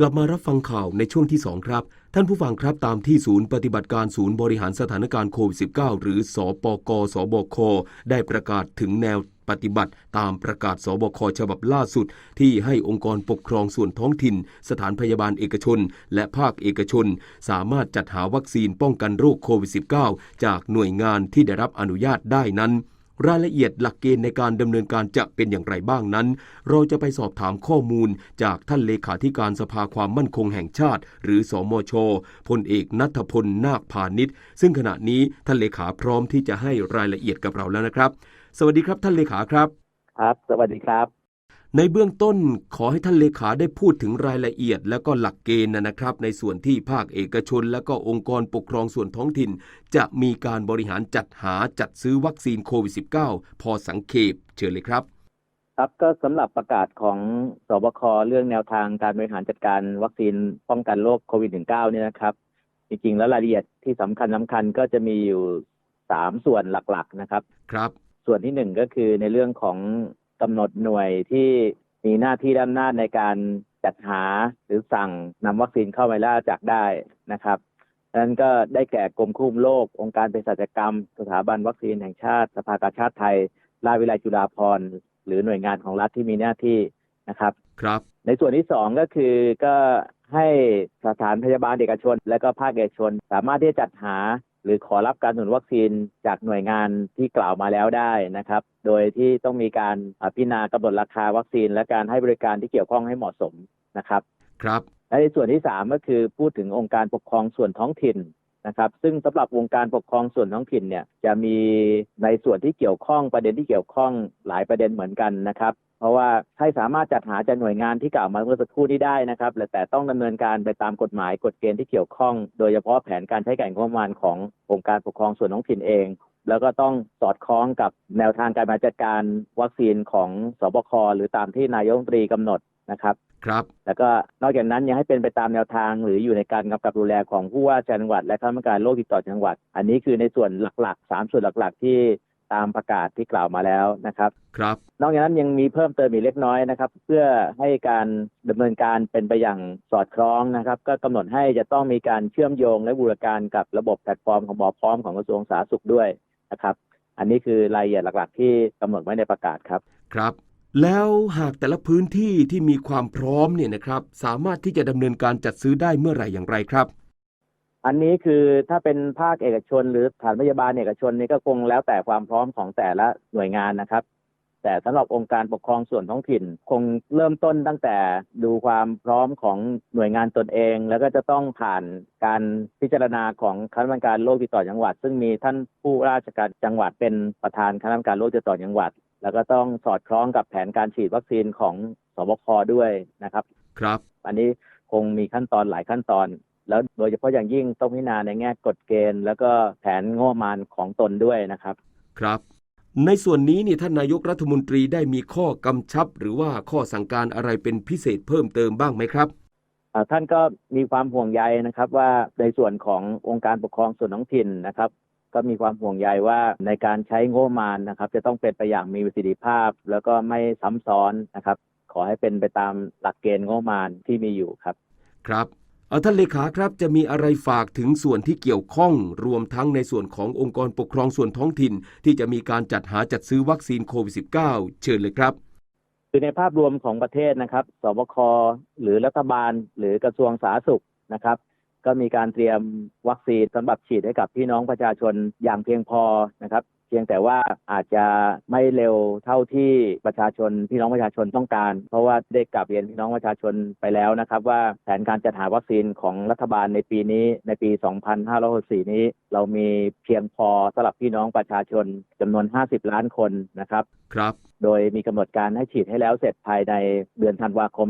กลับมารับฟังข่าวในช่วงที่ 2 ครับ ท่านผู้ฟังครับตามที่ศูนย์ปฏิบัติการศูนย์บริหารสถานการณ์โควิด -19 หรือสปกสบค ได้ประกาศถึงแนวปฏิบัติตามประกาศสบคฉบับล่าสุด ที่ให้องค์กรปกครองส่วนท้องถิ่น สถานพยาบาลเอกชน และภาคเอกชน สามารถจัดหาวัคซีนป้องกันโรคโควิด -19 จากหน่วยงานที่ได้รับอนุญาตได้นั้น รายละเอียดหลักเกณฑ์ในการดำเนินการจะเป็นอย่างไรบ้างนั้น เราจะไปสอบถามข้อมูลจากท่านเลขาธิการสภาความมั่นคงแห่งชาติ หรือสอมชพลเอกนัทพลนาคพาณิชย์ซึ่งขณะนี้ท่านเลขาพร้อมที่จะให้รายละเอียดกับเราแล้วนะครับ สวัสดีครับท่านเลขาครับ ครับ สวัสดีครับ ในเบื้องต้นขอให้ท่านเลขาได้พูดถึงรายละเอียด และก็หลักเกณฑ์นะครับ ในส่วนที่ภาคเอกชน และก็องค์กรปกครองส่วนท้องถิ่น จะมีการบริหารจัดหาจัดซื้อวัคซีนโควิด -19 พอสังเขปเชิญเลยครับ ครับก็สำหรับประกาศของสบคเรื่องแนวทางการบริหารจัดการวัคซีนป้องกันโรคโควิด -19 เนี่ยนะครับ จริงๆแล้วรายละเอียดที่สำคัญสำคัญก็จะมีอยู่สามส่วนหลักๆนะครับ ครับ ส่วนที่หนึ่งก็คือในเรื่องของ กำหนดหน่วยที่มีหน้าที่ด้านหน้าจในการจัดหาหรือสั่งนำวัคซีนเข้ามาล่าจากได้นะครับนั้นก็ได้แก่กรมควบคุมโรคองค์การเภสัชกรรม สถาบันวัคซีนแห่งชาติ สภากาชาติไทย ราชวิทยาลัยจุฬาภรณ์หรือหน่วยงานของรัฐที่มีหน้าที่นะครับ ครับ ในส่วนที่สองก็คือก็ให้สถานพยาบาลเอกชน และก็ภาคเอกชน สามารถที่จะจัดหา หรือขอรับการสนับสนุนวัคซีนจากหน่วยงานที่กล่าวมาแล้วได้นะครับ โดยที่ต้องมีการพิจารณากำหนดราคาวัคซีน และการให้บริการที่เกี่ยวข้องให้เหมาะสมนะครับ ครับและในส่วนที่สามก็คือพูดถึงองค์การปกครองส่วนท้องถิ่นนะครับ ซึ่งสำหรับองค์การปกครองส่วนท้องถิ่นเนี่ยจะมีในส่วนที่เกี่ยวข้องประเด็นที่เกี่ยวข้องหลายประเด็นเหมือนกันนะครับ เพราะว่าให้สามารถจัดหาจากหน่วยงานที่กล่าวมาเมื่อสักครู่นี้ได้นะครับแต่ต้องดำเนินการไปตามกฎหมายกฎเกณฑ์ที่เกี่ยวข้อง โดยเฉพาะแผนการใช้จ่ายงบประมาณขององค์การปกครองส่วนท้องถิ่นเอง แล้วก็ต้องสอดคล้องกับแนวทางการบริหารจัดการวัคซีนของสบคหรือตามที่นายกรัฐมนตรีกำหนดนะครับครับ แล้วก็นอกจากนั้นยังให้เป็นไปตามแนวทางหรืออยู่ในการกำกับดูแลของผู้ว่าจังหวัด และคณะกรรมการโรคติดต่อจังหวัด อันนี้คือในส่วนหลักๆสามส่วนหลักๆ ที่ ตามประกาศที่กล่าวมาแล้วนะครับ ครับ นอกจากนั้นยังมีเพิ่มเติมอีกเล็กน้อยนะครับ เพื่อให้การดำเนินการเป็นไปอย่างสอดคล้องนะครับ ก็กำหนดให้จะต้องมีการเชื่อมโยงและบูรณาการกับระบบแพลตฟอร์มของหมอพร้อมของกระทรวงสาธารณสุขด้วยนะครับ อันนี้คือรายละเอียดหลัก ๆ ที่กำหนดไว้ในประกาศครับ ครับ แล้วหากแต่ละพื้นที่ที่มีความพร้อมเนี่ยนะครับ สามารถที่จะดำเนินการจัดซื้อได้เมื่อไหร่อย่างไรครับ อันนี้คือถ้าเป็นภาคเอกชน หรือสถานพยาบาลเอกชนนี่ก็คงแล้วแต่ความพร้อมของแต่ละหน่วยงานนะครับ แต่สำหรับองค์การปกครองส่วนท้องถิ่น คงเริ่มต้นตั้งแต่ดูความพร้อมของหน่วยงานตนเอง แล้วก็จะต้องผ่านการพิจารณาของคณะกรรมการโรคติดต่อจังหวัด ซึ่งมีท่านผู้ราชการจังหวัดเป็นประธานคณะกรรมการโรคติดต่อจังหวัด แล้วก็ต้องสอดคล้องกับแผนการฉีดวัคซีนของสบคด้วยนะครับ ครับ อันนี้คงมีขั้นตอนหลายขั้นตอน แล้วโดยเฉพาะอย่างยิ่งต้องพิจารณาในแง่กฎเกณฑ์ แล้วก็แผนงบประมาณของตนด้วยนะครับ ครับ ในส่วนนี้นี่ท่านนายกรัฐมนตรีได้มีข้อกำชับ หรือว่าข้อสั่งการอะไรเป็นพิเศษเพิ่มเติมบ้างไหมครับอ่าท่านก็มีความห่วงใยนะครับว่าในส่วนขององค์การปกครองส่วนท้องถิ่นนะครับ ก็มีความห่วงใยว่าในการใช้งบประมาณนะครับ จะต้องเป็นไปอย่างมีประสิทธิภาพ แล้วก็ไม่ซ้ำซ้อนนะครับ ขอให้เป็นไปตามหลักเกณฑ์งบประมาณที่มีอยู่ครับ ครับ เอาท่านเลขาครับจะมีอะไรฝากถึงส่วนที่เกี่ยวข้อง รวมทั้งในส่วนขององค์กรปกครองส่วนท้องถิ่น ที่จะมีการจัดหาจัดซื้อวัคซีนโควิด -19 เชิญเลยครับ คือในภาพรวมของประเทศนะครับสบคหรือรัฐบาล หรือกระทรวงสาธารณสุขนะครับ ก็มีการเตรียมวัคซีนสำหรับฉีดให้กับพี่น้องประชาชนอย่างเพียงพอนะครับ เพียงแต่ว่าอาจจะไม่เร็วเท่าที่ประชาชนพี่น้องประชาชนต้องการ เพราะว่าได้กลับเรียนพี่น้องประชาชนไปแล้วนะครับ ว่าแผนการจัดหาวัคซีนของรัฐบาลในปีนี้ในปี 2564 นี้ เรามีเพียงพอสำหรับพี่น้องประชาชนจำนวน 50 ล้านคนนะครับครับ โดยมีกำหนดการให้ฉีดให้แล้วเสร็จภายในเดือนธันวาคม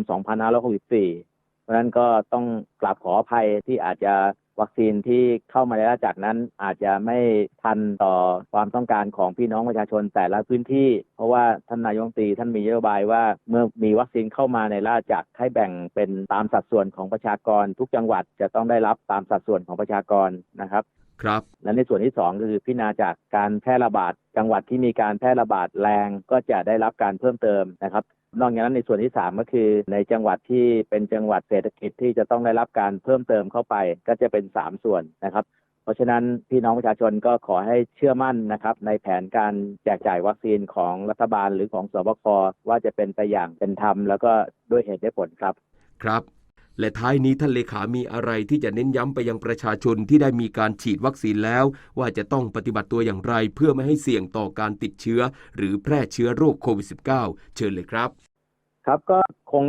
2564 เพราะฉะนั้นก็ต้องกราบขออภัยที่อาจจะ วัคซีนที่เข้ามาแล้วจากนั้นอาจจะไม่ทันต่อความต้องการของพี่น้องประชาชนแต่ละพื้นที่ เพราะว่าท่านนายกตีท่านมีนโยบายว่าเมื่อมีวัคซีนเข้ามาในราชจักรให้แบ่งเป็นตามสัดส่วนของประชากร ทุกจังหวัดจะต้องได้รับตามสัดส่วนของประชากรนะครับ ครับและในส่วนที่สองก็คือพิจารณาจากการแพร่ระบาดจังหวัดที่มีการแพร่ระบาดแรงก็จะได้รับการเพิ่มเติมนะครับ นอกจากนั้นในส่วนที่สามก็คือในจังหวัดที่เป็นจังหวัดเศรษฐกิจที่จะต้องได้รับการเพิ่มเติมเข้าไปก็จะเป็นสามส่วนนะครับ เพราะฉะนั้นพี่น้องประชาชนก็ขอให้เชื่อมั่นนะครับในแผนการแจกจ่ายวัคซีนของรัฐบาลหรือของสบคว่าจะเป็นไปอย่างเป็นธรรมแล้วก็ด้วยเหตุด้วยผลครับ ครับ และท้ายนี้ท่านเลขามีอะไรที่จะเน้นย้ำไปยังประชาชนที่ได้มีการฉีดวัคซีนแล้ว ว่าจะต้องปฏิบัติตัวอย่างไรเพื่อไม่ให้เสี่ยงต่อการติดเชื้อ หรือแพร่เชื้อโรคโควิด -19 เชิญเลยครับ ครับก็คง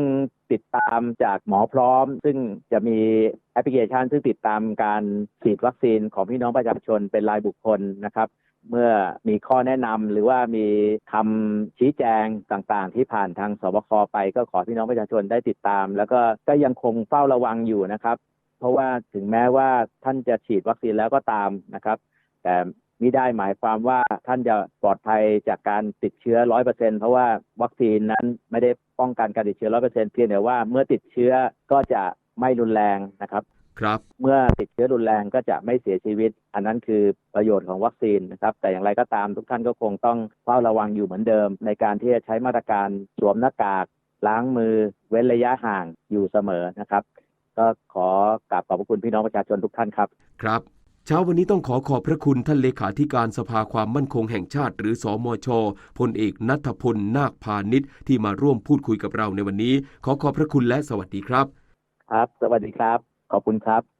ติดตามจากหมอพร้อม ซึ่งจะมีแอปพลิเคชันซึ่งติดตามการฉีดวัคซีนของพี่น้องประชาชนเป็นรายบุคคลนะครับ เมื่อมีข้อแนะนำหรือว่ามีคำชี้แจงต่างๆ ที่ผ่านทางสบคไปก็ขอพี่น้องประชาชนได้ติดตาม แล้วก็ก็ยังคงเฝ้าระวังอยู่นะครับ เพราะว่าถึงแม้ว่าท่านจะฉีดวัคซีนแล้วก็ตามนะครับ แต่ไมิได้หมายความว่าท่านจะปลอดภัยจากการติดเชื้อร้อยเปอร์เซ็นเพราะว่าวัคซีนนั้นไม่ได้ป้องกันการติดเชื้อร้อยเปอร์เซ็นเพียงแต่ว่าเมื่อติดเชื้อก็จะไม่รุนแรงนะครับ ครับ เมื่อติดเชื้อรุนแรงก็จะไม่เสียชีวิต อันนั้นคือประโยชน์ของวัคซีนนะครับ แต่อย่างไรก็ตามทุกท่านก็คงต้องเฝ้าระวังอยู่เหมือนเดิม ในการที่จะใช้มาตรการสวมหน้ากาก ล้างมือ เว้นระยะห่างอยู่เสมอนะครับ ก็ขอกราบขอบพระคุณพี่น้องประชาชนทุกท่านครับ ครับเช้าวันนี้ต้องขอขอบพระคุณท่านเลขาธิการสภาความมั่นคงแห่งชาติ หรือสอมชพลเอกนัทพลนาคพาณิชย์ที่มาร่วมพูดคุยกับเราในวันนี้ ขอขอบพระคุณและสวัสดีครับ ครับ สวัสดีครับ ขอบคุณครับ